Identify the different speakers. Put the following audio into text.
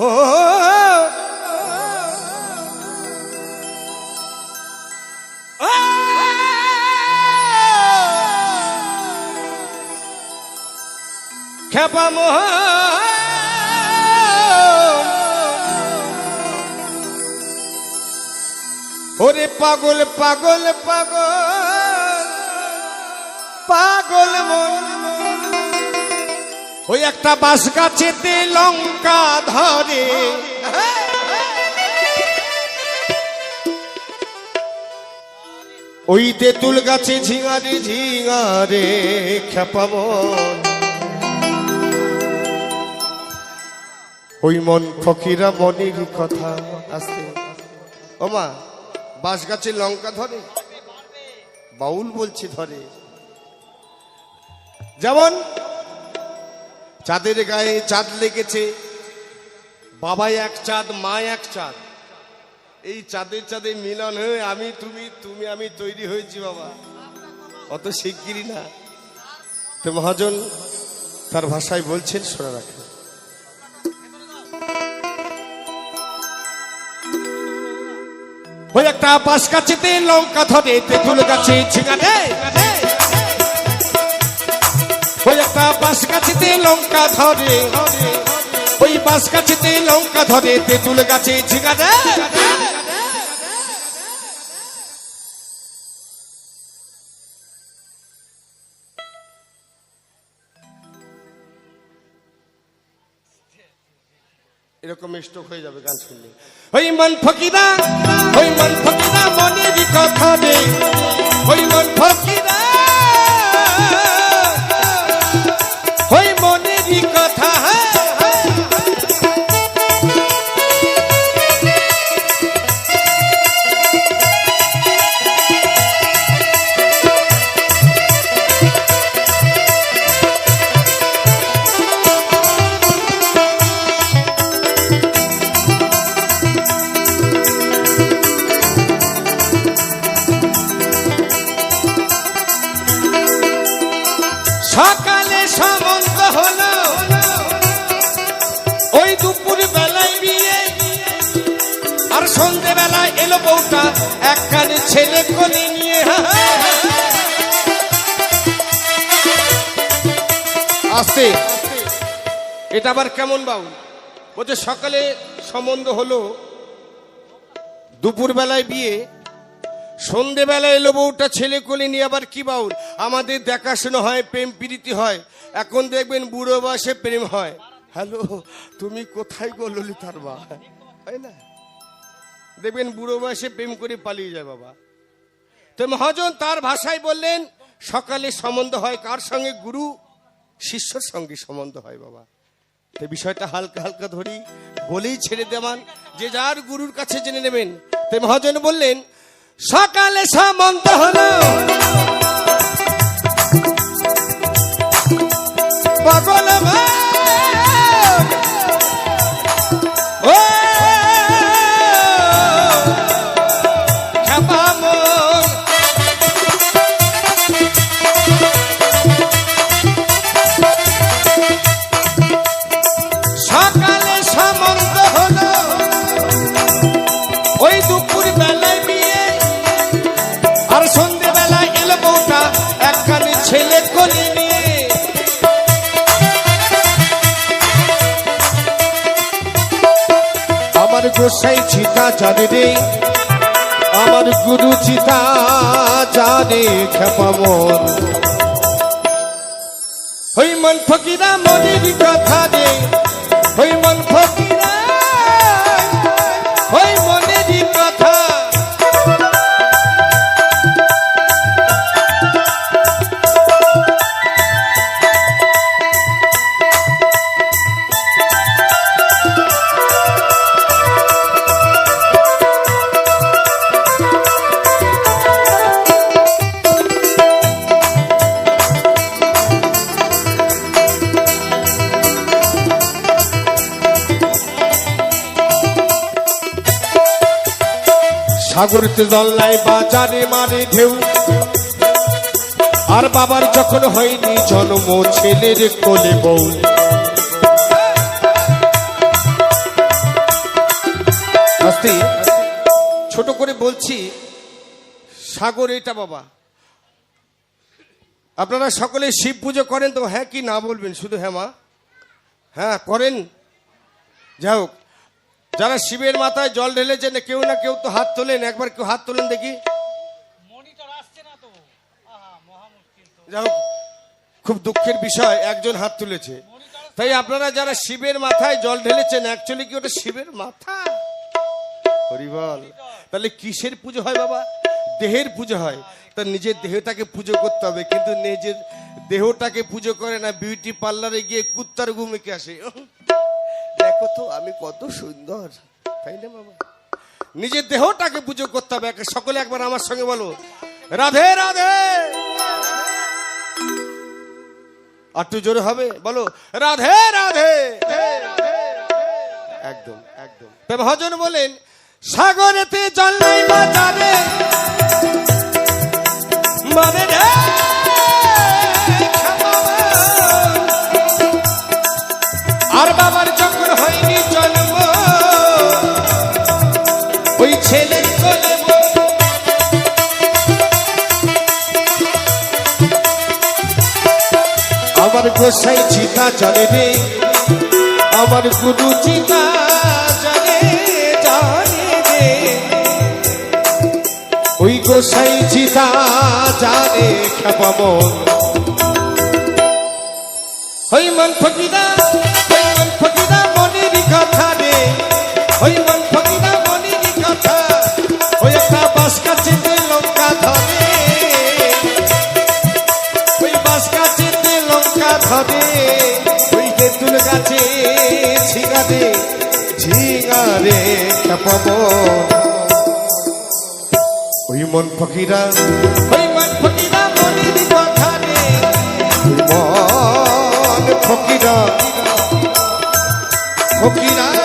Speaker 1: খেপা মোহ। ওরে পাগল পাগল পাগল। পাগল মন। ওই একটা বাস গাছেতে লঙ্কা ধরে। ওই তেঁতুল গাছে ঝিঙারে ঝিঙারে খেপাব। ওই মন ফকিরা মনির কথা আসতে। ওমা বাস গাছে লঙ্কা ধরে? বাউল বলছে ধরে। যেমন চাঁদের গায়ে চাঁদ লেগেছে বাবা এক চাঁদ, মা এক চাঁদ। এই চাঁদের চাঁদে মিলন হয়ে আমি, তুমি তুমি, আমি তৈরি হয়েছি বাবা। অত শিগগিরই না। তো মহাজন তার ভাষায় বলছেন, শোনা রাখেন ওই একটা বাস গাছেতে লঙ্কা ধরে তেঁতুল গাছে ঝিঙানে বাস গাছেতে লঙ্কা ধরে। ওই বাস গাছেতে লঙ্কা ধরে তেঁতুল গাছে ঝিঙানে এরকম স্ট্রোক হয়ে যাবে গান শুনলে। ওই মন ফকিরা ওই মন ফকিরা মনের কথা আর সন্ধে বেলায় এলো বউটা, একখানে ছেলে কোলে নিয়ে। আসতে। এটা আবার কেমন বাবু? বলছে, সকালে সম্বন্ধ হলো। দুপুর বেলায় বিয়ে। সন্ধেবেলা এলো বউটা, ছেলে কোলে নিয়ে, আবার কি বাউল? আমাদের দেখাশোনা হয়, প্রেম প্রীতি হয়। এখন দেখবেন বুড়ো বয়সে প্রেম হয়। হ্যালো, তুমি কোথায় গো ললিতার মা? তাই না? দেখবেন বুড়ো বয়সে প্রেম করে পালিয়ে যায় বাবা। তো মহাজন তার ভাষায় বললেন সকালে সম্বন্ধ হয় কার সঙ্গে? গুরু শিষ্যর সঙ্গে সম্বন্ধ হয় বাবা। তো বিষয়টা হালকা হালকা ধরি বলেই ছেড়ে দেওয়ান যে যার গুরুর কাছে জেনে নেবেন। তো মহাজন বললেন সকালে সামন্ত হলো। পাগল ভাই, আমার গোসাই চিতা জানে রে। আমার গুরু চিতা জানে খেপামন ওই মন ফকিরা মনের কথা রে। সাগরতে জল্লাই বাজারে মারে ঢেউ। আর বাবার যখন হয়নি জন্ম ছেলের কোলে বউ। ছোট করে বলছি, সাগর এটা বাবা। আপনারা সকলে শিব পুজো করেন তো হ্যাঁ কি না বলবেন? শুধু হ্যাঁ মা। হ্যাঁ করেন। যাই হোক যারা শিবের মাথায় জল ঢেলেছেন কেউ না কেউ তো হাত তোলেন একবার কেউ হাত তোলেন দেখি। যাই হোক খুব দুঃখের বিষয় একজন হাত তুলেছে। তাই আপনারা যারা শিবের মাথায় জল ঢেলেছেন অ্যাকচুয়ালি কি ওটা শিবের মাথা? হরিবল তাহলে কিসের পুজো হয় বাবা? দেহের পুজো হয়। তা নিজের দেহটাকে পুজো করতে হবে কিন্তু নিজের দেহটাকে পুজো করে না বিউটি পার্লারে গিয়ে কুত্তার ঘুমিকে আসে। দেখো তো আমি কত সুন্দর। তাই না, বাবা? নিজের দেহটাকে পুজো করতে হবে সকলে একবার আমার সঙ্গে বলো, রাধে রাধে। আর একটু জোরে হবে, বলো, রাধে রাধে। একদম একদম। ভজন বলেন, সাগরেতে জল নাই বাজারে মানে রে আমার গোসাই চিতা চলে রে, আমার গুরু চিতা চলে জানে রে। ওই গোসাই চিতা জানে খেপামন ওই মন ফকিরা, ওই মন ফকিরা মনের কথা রে। ওই মন গাছে ঝিঙারে ঝিঙারে খেপাব ওই মন ফকিরা ওই মন ফকিরা মনের কথা রে মন ফকিরা ফকিরা